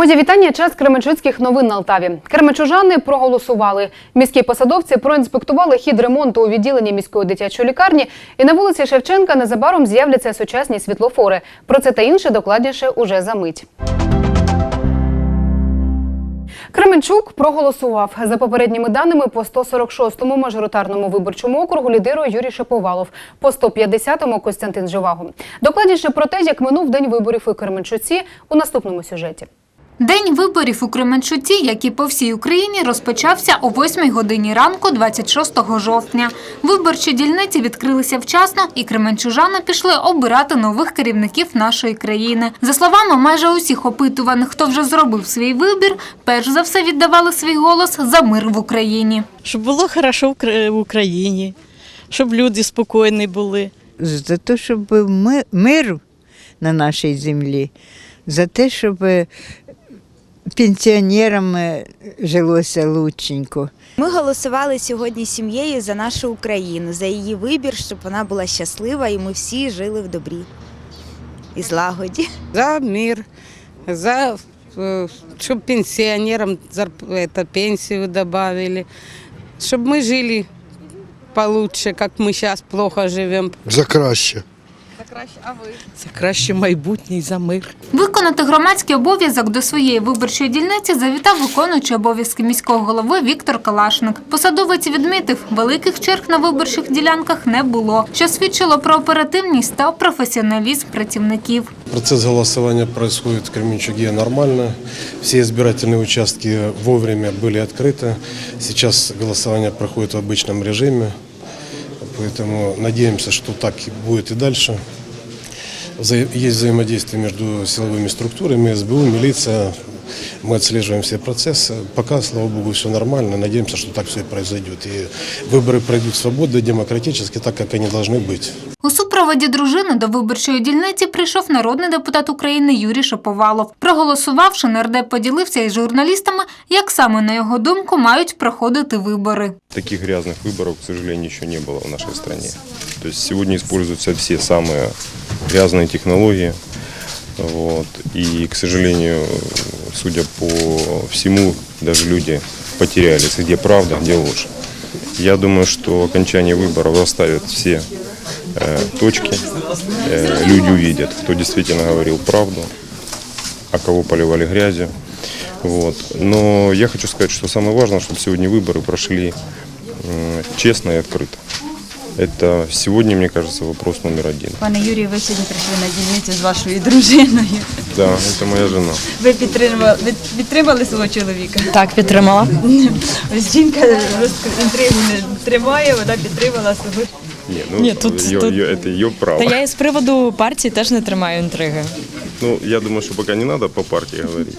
Моє вітання. Час Кременчуцьких новин на Алтаві. Кременчужани проголосували. Міські посадовці проінспектували хід ремонту у відділенні міської дитячої лікарні. І на вулиці Шевченка незабаром з'являться сучасні світлофори. Про це та інше докладніше уже за мить. Кременчук проголосував за попередніми даними по 146-му мажоритарному виборчому округу лідирує Юрій Шаповалов, по 150-му Костянтин Живаго. Докладніше про те, як минув день виборів у Кременчуці у наступному сюжеті. День виборів у Кременчуці, як і по всій Україні, розпочався о 8 годині ранку 26 жовтня. Виборчі дільниці відкрилися вчасно, і кременчужани пішли обирати нових керівників нашої країни. За словами майже усіх опитуваних, хто вже зробив свій вибір, перш за все віддавали свій голос за мир в Україні. щоб було хорошо в Україні, щоб люди спокійні були. за те, щоб був мир на нашій землі, за те, щоб пенсіонерам е, жилося лученько. Ми голосували сьогодні з сім'єю за нашу Україну, за її вибір, щоб вона була щаслива і ми всі жили в добрі і злагоді. за мир, за чтобы пенсионерам зарп- это, пенсию добавили, чтобы мы жили получше, как мы сейчас плохо живем. За краще. Це краще майбутнє за мир. Виконати громадський обов'язок до своєї виборчої дільниці завітав виконуючий обов'язки міського голови Віктор Калашник. Посадовець відмітив, великих черг на виборчих ділянках не було, що свідчило про оперативність та професіоналізм працівників. Процесс голосования происходит в Кременчуге нормально. Все избирательные участки вовремя были открыты. Сейчас голосование проходит в обычном режиме. Поэтому надеемся, что так и будет и дальше. Вза- Есть взаимодействие между силовыми структурами, СБУ, милиция. Мы отслеживаем все процессы. Пока, слава богу, все нормально. Надеемся, что так все и произойдет. И выборы пройдут свободно, демократически, так, как они должны быть. У супроводі дружини до виборчої дільниці прийшов народний депутат України Юрій Шаповалов. Проголосувавши, нардеп поділився із журналістами, як саме на його думку мають проходити вибори. Таких грязных выборов, к сожалению, еще не было в нашей стране. То есть сегодня используются все самые грязные технологии. Вот. И, к сожалению, судя по всему, даже люди потерялись, где правда, где ложь. Я думаю, что окончание выборов расставит все э, точки. Э, люди увидят, кто действительно говорил правду, а кого поливали грязью. Вот. Но я хочу сказать, что самое важное, чтобы сегодня выборы прошли м, честно и открыто. Это сегодня, мне кажется, вопрос номер один. Пане Юрію, ви сьогодні прийшли на дільницю з вашою дружиною. Да, это моя жена. Ви підтримали, ви підтримали свого чоловіка? Так, підтримала. Ось жінка роз- інтригу не тримає, вона підтримала свого. Не, ну, Ні, тут- её- тут- её- это ее право. Та я із приводу партії теж не тримаю інтриги. Ну, я думаю, что пока не надо по партии говорить.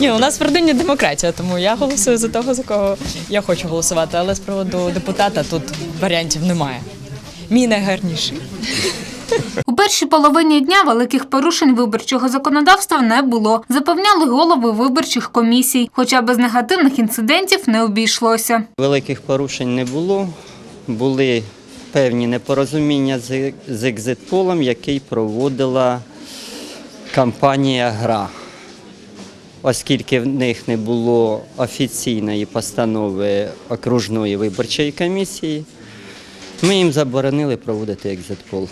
Ні, у нас в родині демократія, тому я голосую за того, за кого я хочу голосувати. Але з приводу депутата тут варіантів немає. Мій найгарніший. У першій половині дня великих порушень виборчого законодавства не було, запевняли голови виборчих комісій, хоча без негативних інцидентів не обійшлося. Великих порушень не було. Були певні непорозуміння з, з екзитполом, який проводила компанія Гра. Оскільки в них не було офіційної постанови окружної виборчої комісії, ми їм заборонили проводити екзитпол.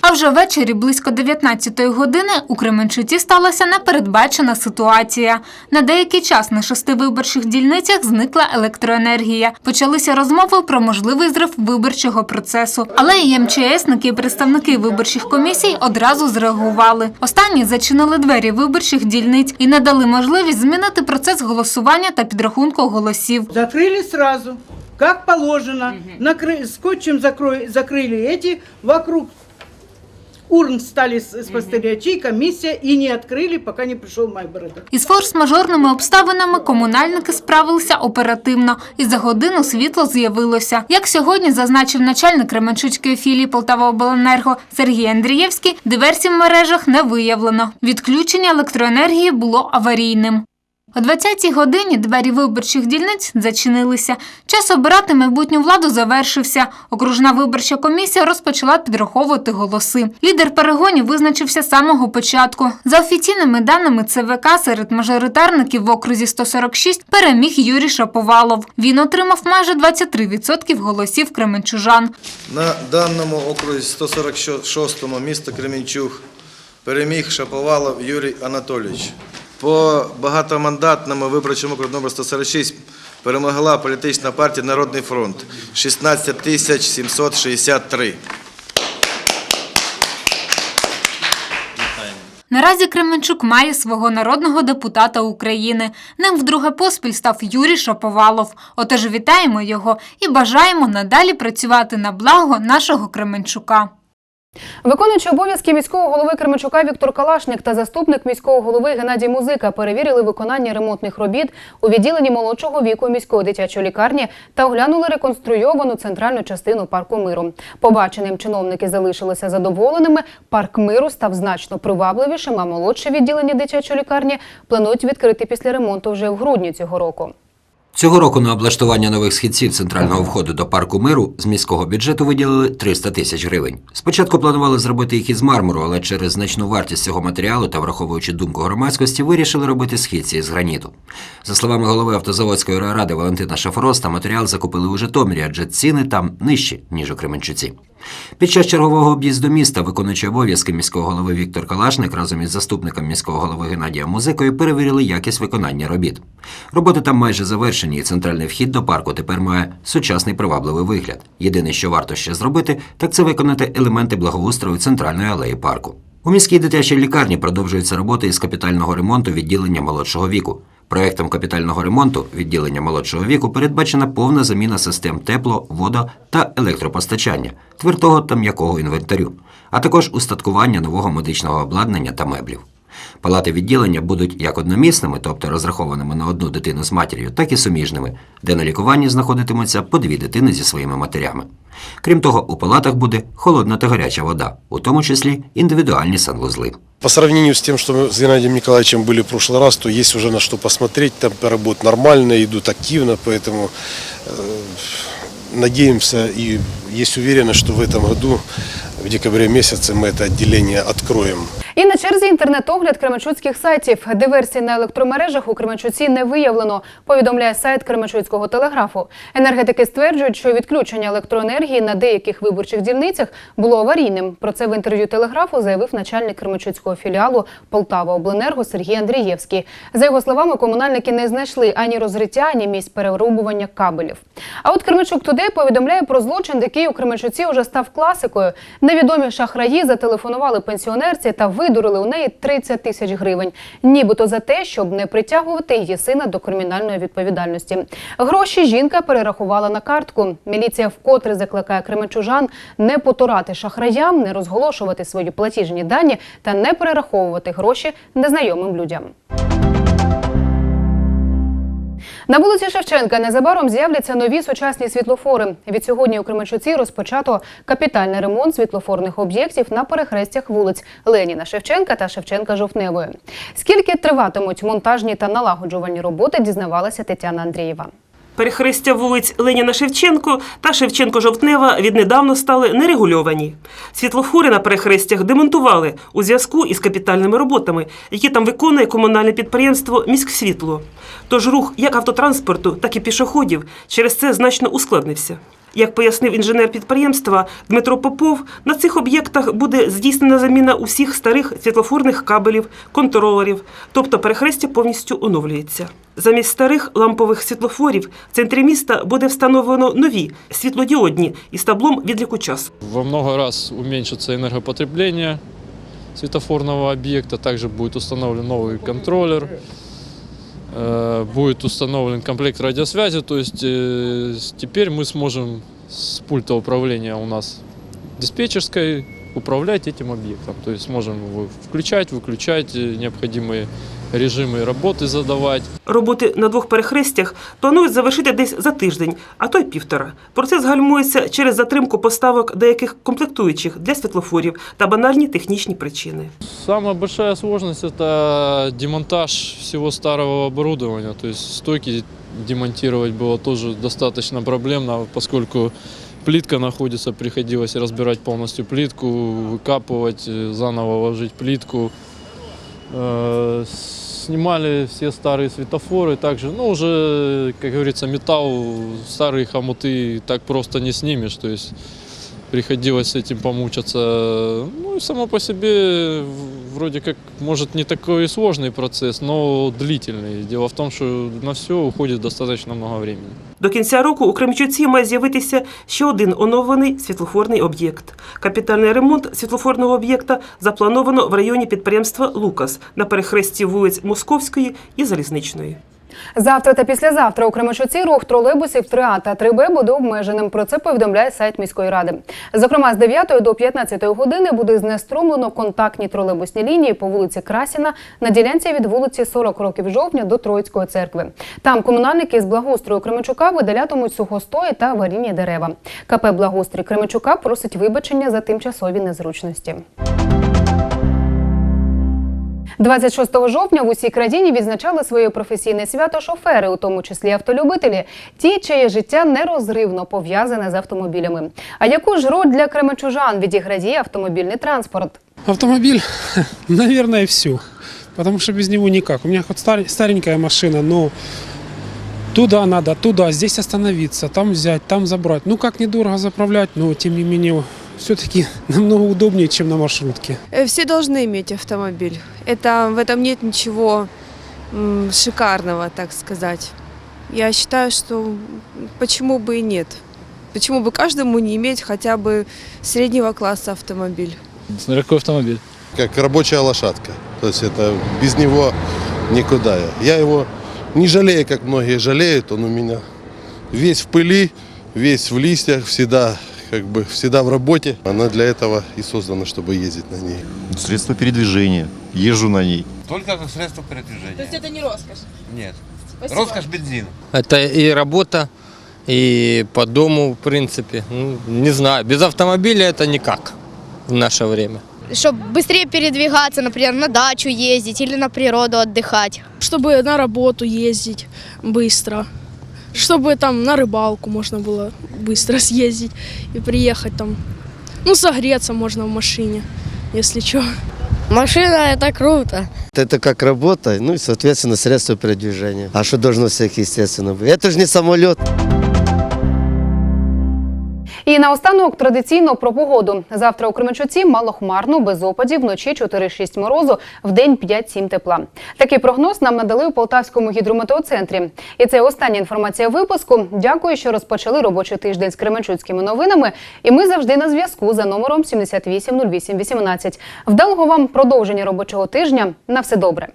А вже ввечері близько 19-ї години у Кременчуці сталася непередбачена ситуація. На деякий час на шести виборчих дільницях зникла електроенергія. Почалися розмови про можливий зрив виборчого процесу. Але і МЧСники і представники виборчих комісій одразу зреагували. Останні зачинили двері виборчих дільниць і надали можливість змінити процес голосування та підрахунку голосів. Закрыли сразу, как положено. Накры- Скотчем закрой- закрыли эти вокруг. Урн стали с- спостерігачі, комиссия и не открыли, пока не пришел Майборода. Із форс-мажорними обставинами комунальники справилися оперативно, і за годину світло з'явилося. Як сьогодні зазначив начальник Кременчуцької філії Полтаваобленерго Сергій Андрієвський, диверсій в мережах не виявлено. Відключення електроенергії було аварійним. О 20-й годині двері виборчих дільниць зачинилися. Час обирати майбутню владу завершився. Окружна виборча комісія розпочала підраховувати голоси. Лідер перегонів визначився з самого початку. За офіційними даними ЦВК серед мажоритарників в окрузі 146 переміг Юрій Шаповалов. Він отримав майже 23% голосів кременчужан. На даному окрузі 146-му місто Кременчуг переміг Шаповалов Юрій Анатолійович. По багатомандатному виборчому округу номер 146 перемогла політична партія Народний фронт 16 тисяч 763. Наразі Кременчук має свого народного депутата України. Ним вдруге поспіль став Юрій Шаповалов. Отож вітаємо його і бажаємо надалі працювати на благо нашого Кременчука. Виконуючи обов'язки міського голови Кременчука Віктор Калашник та заступник міського голови Геннадій Музика перевірили виконання ремонтних робіт у відділенні молодшого віку міської дитячої лікарні та оглянули реконструйовану центральну частину парку миру. Побаченим чиновники залишилися задоволеними. Парк миру став значно привабливішим, а молодше відділення дитячої лікарні планують відкрити після ремонту вже в грудні цього року. Цього року на облаштування нових східців центрального входу до парку миру з міського бюджету виділили 300 тисяч гривень. Спочатку планували зробити їх із мармуру, але через значну вартість цього матеріалу та враховуючи думку громадськості, вирішили робити східці з граніту. За словами голови автозаводської ради Валентина Шафороста, матеріал закупили у Житомирі, адже ціни там нижчі ніж у Кременчуці. Під час чергового об'їзду міста, виконуючи обов'язки міського голови Віктор Калашник разом із заступником міського голови Геннадієм Музикою перевірили якість виконання робіт. Роботи там майже завершені, і центральний вхід до парку тепер має сучасний привабливий вигляд. Єдине, що варто ще зробити, так це виконати елементи благоустрою центральної алеї парку. У міській дитячій лікарні продовжуються роботи із капітального ремонту відділення молодшого віку. Проектом капітального ремонту відділення молодшого віку передбачена повна заміна систем тепло, вода та електропостачання, твердого та м'якого інвентарю, а також устаткування нового медичного обладнання та меблів. Палати відділення будуть як одномісними, тобто розрахованими на одну дитину з матір'ю, так і суміжними, де на лікуванні знаходитимуться по дві дитини зі своїми матерями. Крім того, у палатах буде холодна та гаряча вода, у тому числі індивідуальні санвузли. По сравнению с тем, что мы с Геннадием Николаевичем были в прошлый раз, то есть уже на что посмотреть. Там работают нормально, идут активно, поэтому э, надеемся и есть уверенность, что в этом году, в декабре месяце, мы это отделение откроем. І на черзі інтернет-огляд кременчуцьких сайтів. Диверсій на електромережах у Кременчуці не виявлено, повідомляє сайт Кременчуцького телеграфу. Енергетики стверджують, що відключення електроенергії на деяких виборчих дільницях було аварійним. Про це в інтерв'ю телеграфу заявив начальник Кременчуцького філіалу Полтава Обленерго Сергій Андрієвський. За його словами, комунальники не знайшли ані розриття, ані місць перерубування кабелів. А от Кременчук Тудей повідомляє про злочин, який у Кременчуці вже став класикою. Невідомі шахраї зателефонували пенсіонерці та видурили у неї 30 тисяч гривень, нібито за те, щоб не притягувати її сина до кримінальної відповідальності. Гроші жінка перерахувала на картку. Міліція вкотре закликає кременчужан не потурати шахраям, не розголошувати свої платіжні дані та не перераховувати гроші незнайомим людям. На вулиці Шевченка незабаром з'являться нові сучасні світлофори. Від сьогодні у Кременчуці розпочато капітальний ремонт світлофорних об'єктів на перехрестях вулиць Леніна Шевченка та Шевченка Жовтневої. Скільки триватимуть монтажні та налагоджувальні роботи, дізнавалася Тетяна Андрієва. Перехрестя вулиць Леніна Шевченко та Шевченко-Жовтнева віднедавно стали нерегульовані. Світлофори на перехрестях демонтували у зв'язку із капітальними роботами, які там виконує комунальне підприємство «Міськсвітло». Тож рух як автотранспорту, так і пішоходів через це значно ускладнився. Як пояснив інженер підприємства Дмитро Попов, на цих об'єктах буде здійснена заміна усіх старих світлофорних кабелів, контролерів, тобто перехрестя повністю оновлюється. Замість старих лампових світлофорів в центрі міста буде встановлено нові світлодіодні із таблом відліку часу. Во много раз уменьшится энергопотребление светофорного объекта. Также будет установлен новый контроллер. Э, Будет установлен комплект радиосвязи. То есть э, теперь мы сможем с пульта управления у нас диспетчерской управлять этим объектом. То есть сможем его включать, выключать э, необходимые режимы работы задавать. Роботи на двох перехрестях планують завершити десь за тиждень, а то й півтора. Процес гальмується через затримку поставок деяких комплектуючих для світлофорів та банальні технічні причини. Самая большая сложность – это демонтаж всего старого оборудования. То есть стойки демонтировать было тоже достаточно проблемно, поскольку плитка находится, приходилось разбирать полностью плитку, выкапывать, э, заново ложить плитку. Э, Снимали все старые светофоры, также, ну, уже, как говорится, металл, старые хомуты так просто не снимешь, то есть приходилось с этим помучаться. Ну и само по себе в- вроде как, может, не такой и сложный процесс, но длительный. Дело в том, что на все уходит достаточно много времени. До кінця року у Кремчуці має з'явитися ще один оновлений світлофорний об'єкт. Капітальний ремонт світлофорного об'єкта заплановано в районі підприємства Лукас на перехресті вулиць Московської і Залізничної. Завтра та післязавтра у Кременчуці рух тролейбусів 3А та 3Б буде обмеженим. Про це повідомляє сайт міської ради. Зокрема, з 9 до 15 години буде знеструмлено контактні тролейбусні лінії по вулиці Красіна на ділянці від вулиці 40 років жовтня до Троїцької церкви. Там комунальники з благоустрою Кременчука видалятимуть сухостої та аварійні дерева. КП Благоустрій Кременчука просить вибачення за тимчасові незручності. 26 жовтня в усій країні відзначали своє професійне свято шофери, у тому числі автолюбителі, ті, чиє життя нерозривно пов'язане з автомобілями. А яку ж роль для кременчужан відіграє автомобільний транспорт? Автомобиль, наверное, всю. Потому что без него никак. У меня хоть стар- старенькая машина, но туда надо, туда, здесь остановиться, там взять, там забрать. Ну как недорого заправлять, но тем не менее все-таки намного удобнее, чем на маршрутке. Э, Все должны иметь автомобиль. Это, в этом нет ничего м, шикарного, так сказать. Я считаю, что почему бы и нет. Почему бы каждому не иметь хотя бы среднего класса автомобиль? Смотря какой автомобиль. как рабочая лошадка. То есть это без него никуда. Я его не жалею, как многие жалеют. Он у меня весь в пыли, весь в листьях, всегда как бы всегда в работе. Она для этого и создана, чтобы ездить на ней. Средство передвижения. Езжу на ней. Только как средство передвижения. это не роскошь? Нет. Спасибо. Роскошь бензин. Это и работа, и по дому, в принципе. Ну, не знаю, без автомобиля это никак в наше время. чтобы быстрее передвигаться, например, на дачу ездить или на природу отдыхать. Чтобы на работу ездить быстро. Чтобы там на рыбалку можно было быстро съездить и приехать там. Ну, согреться можно в машине, если что. Машина это круто. Это как работа, ну и, соответственно, средство передвижения. А что должно всех, естественно, быть? Это же не самолет. І наостанок традиційно про погоду. Завтра у Кременчуці малохмарно, без опадів, вночі 4-6 морозу, вдень 5-7 тепла. Такий прогноз нам надали у Полтавському гідрометеоцентрі. І це остання інформація випуску. Дякую, що розпочали робочий тиждень з Кременчуцькими новинами. І ми завжди на зв'язку за номером 780818. Вдалого вам продовження робочого тижня. На все добре.